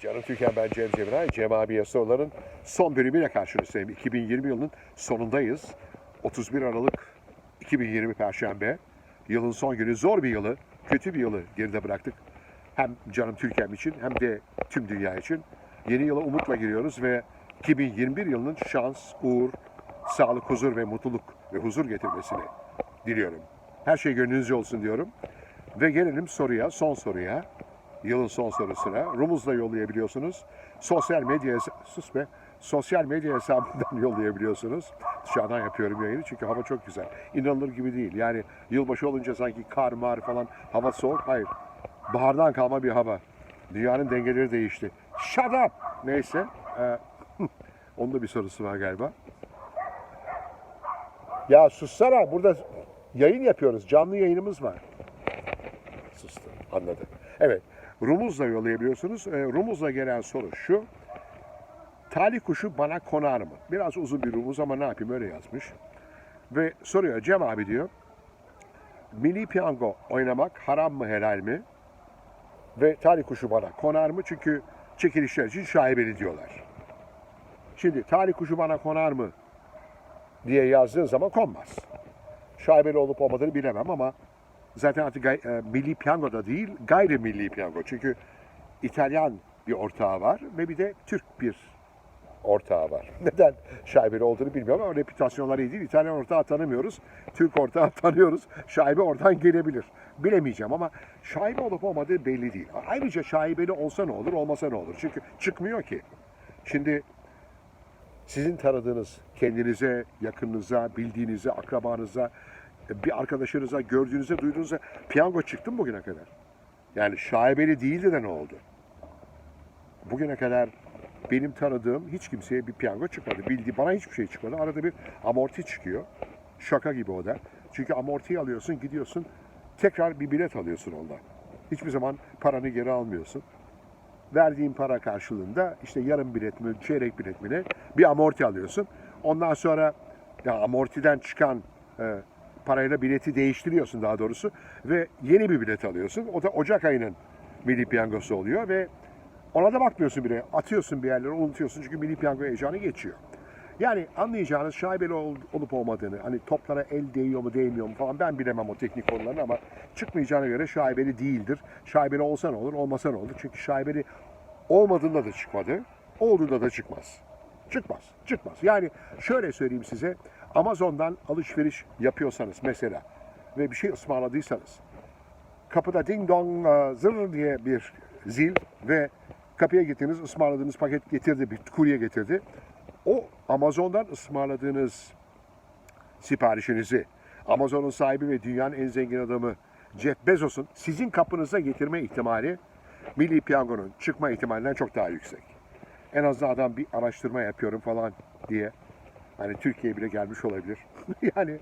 Canım Türkan ben Cem Cemiray. Cem abiye soruların son bölümüyle karşınızdayım. 2020 yılının sonundayız. 31 Aralık 2020 Perşembe. Yılın son günü zor bir yılı, kötü bir yılı geride bıraktık. Hem canım Türkiye'm için hem de tüm dünya için. Yeni yıla umutla giriyoruz ve 2021 yılının şans, uğur, sağlık, huzur ve mutluluk ve huzur getirmesini diliyorum. Her şey gönlünüzce olsun diyorum. Ve gelelim soruya, son soruya. Yılın son sorusuna. Rumuzla yollayabiliyorsunuz. Sosyal medya sus be. Sosyal medya hesabından yollayabiliyorsunuz. Dışarıdan yapıyorum yayını çünkü hava çok güzel. İnanılır gibi değil. Yani yılbaşı olunca sanki kar mar falan hava soğuk. Hayır. Bahardan kalma bir hava. Dünyanın dengeleri değişti. Shut up! Neyse. Ee, onun da bir sorusu var galiba. Ya sussana burada yayın yapıyoruz. Canlı yayınımız var. Sustu. Anladı. Evet. Rumuzla yollayabiliyorsunuz. Ee, Rumuzla gelen soru şu. Talih kuşu bana konar mı? Biraz uzun bir rumuz ama ne yapayım öyle yazmış. Ve soruyor Cem abi diyor. Milli piyango oynamak haram mı helal mi? Ve talih kuşu bana konar mı? Çünkü çekilişler için şaibeli diyorlar. Şimdi talih kuşu bana konar mı diye yazdığın zaman konmaz. Şaibeli olup olmadığını bilemem ama zaten artık gay- e, milli piyango da değil gayrimilli piyango. Çünkü İtalyan bir ortağı var ve bir de Türk bir ortağı var. Neden şaibeli olduğunu bilmiyorum ama reputasyonları iyi değil. İtalyan ortağı tanımıyoruz. Türk ortağı tanıyoruz. Şaibe oradan gelebilir. Bilemeyeceğim ama şaibe olup olmadığı belli değil. Ayrıca şaibeli olsa ne olur, olmasa ne olur? Çünkü çıkmıyor ki. Şimdi sizin tanıdığınız, kendinize, yakınınıza, bildiğinize, akrabanıza, bir arkadaşınıza, gördüğünüze, duyduğunuza piyango çıktı mı bugüne kadar? Yani şaibeli değildi de ne oldu? Bugüne kadar benim tanıdığım hiç kimseye bir piyango çıkmadı. Bildiği bana hiçbir şey çıkmadı. Arada bir amorti çıkıyor. Şaka gibi o da. Çünkü amortiyi alıyorsun, gidiyorsun, tekrar bir bilet alıyorsun ondan. Hiçbir zaman paranı geri almıyorsun verdiğin para karşılığında işte yarım bilet mi, çeyrek bilet mi ne bir amorti alıyorsun. Ondan sonra ya amortiden çıkan e, parayla bileti değiştiriyorsun daha doğrusu ve yeni bir bilet alıyorsun. O da Ocak ayının milli piyangosu oluyor ve ona da bakmıyorsun bile. Atıyorsun bir yerlere unutuyorsun çünkü milli piyango heyecanı geçiyor. Yani anlayacağınız şaibeli ol- olup olmadığını, hani toplara el değiyor mu değmiyor mu falan ben bilemem o teknik konularını ama çıkmayacağına göre şaibeli değildir. Şaibeli olsa ne olur, olmasa ne olur? Çünkü şaibeli olmadığında da çıkmadı, olduğunda da çıkmaz. Çıkmaz, çıkmaz. Yani şöyle söyleyeyim size, Amazon'dan alışveriş yapıyorsanız mesela ve bir şey ısmarladıysanız, kapıda ding dong e, zır diye bir zil ve kapıya gittiniz ısmarladığınız paket getirdi bir kurye getirdi. O Amazon'dan ısmarladığınız siparişinizi Amazon'un sahibi ve dünyanın en zengin adamı Jeff Bezos'un sizin kapınıza getirme ihtimali Milli Piyango'nun çıkma ihtimalinden çok daha yüksek. En azından adam bir araştırma yapıyorum falan diye hani Türkiye'ye bile gelmiş olabilir. yani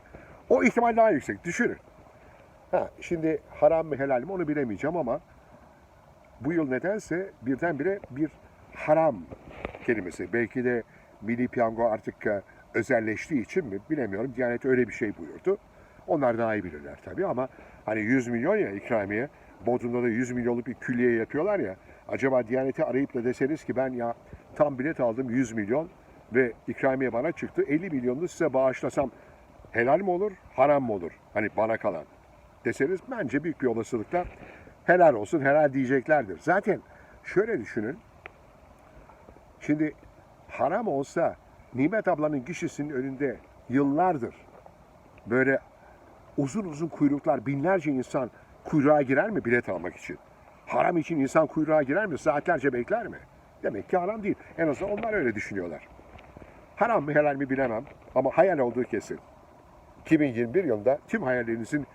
o ihtimal daha yüksek. Düşünün. Ha, şimdi haram mı helal mi onu bilemeyeceğim ama bu yıl nedense birdenbire bir haram kelimesi. Belki de Milli Piyango artık e, özelleştiği için mi bilemiyorum. Diyanet öyle bir şey buyurdu. Onlar daha iyi bilirler tabii ama hani 100 milyon ya ikramiye. Bodrum'da da 100 milyonluk bir külliye yapıyorlar ya. Acaba Diyanet'i arayıp da deseniz ki ben ya tam bilet aldım 100 milyon ve ikramiye bana çıktı. 50 milyonunu size bağışlasam helal mi olur, haram mı olur? Hani bana kalan deseniz bence büyük bir olasılıkla helal olsun, helal diyeceklerdir. Zaten şöyle düşünün. Şimdi haram olsa Nimet ablanın kişisinin önünde yıllardır böyle uzun uzun kuyruklar, binlerce insan kuyruğa girer mi bilet almak için? Haram için insan kuyruğa girer mi? Saatlerce bekler mi? Demek ki haram değil. En azından onlar öyle düşünüyorlar. Haram mı helal mi bilemem ama hayal olduğu kesin. 2021 yılında tüm hayallerinizin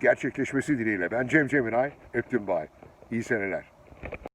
gerçekleşmesi dileğiyle ben Cem Cemiray, öptüm bay. İyi seneler.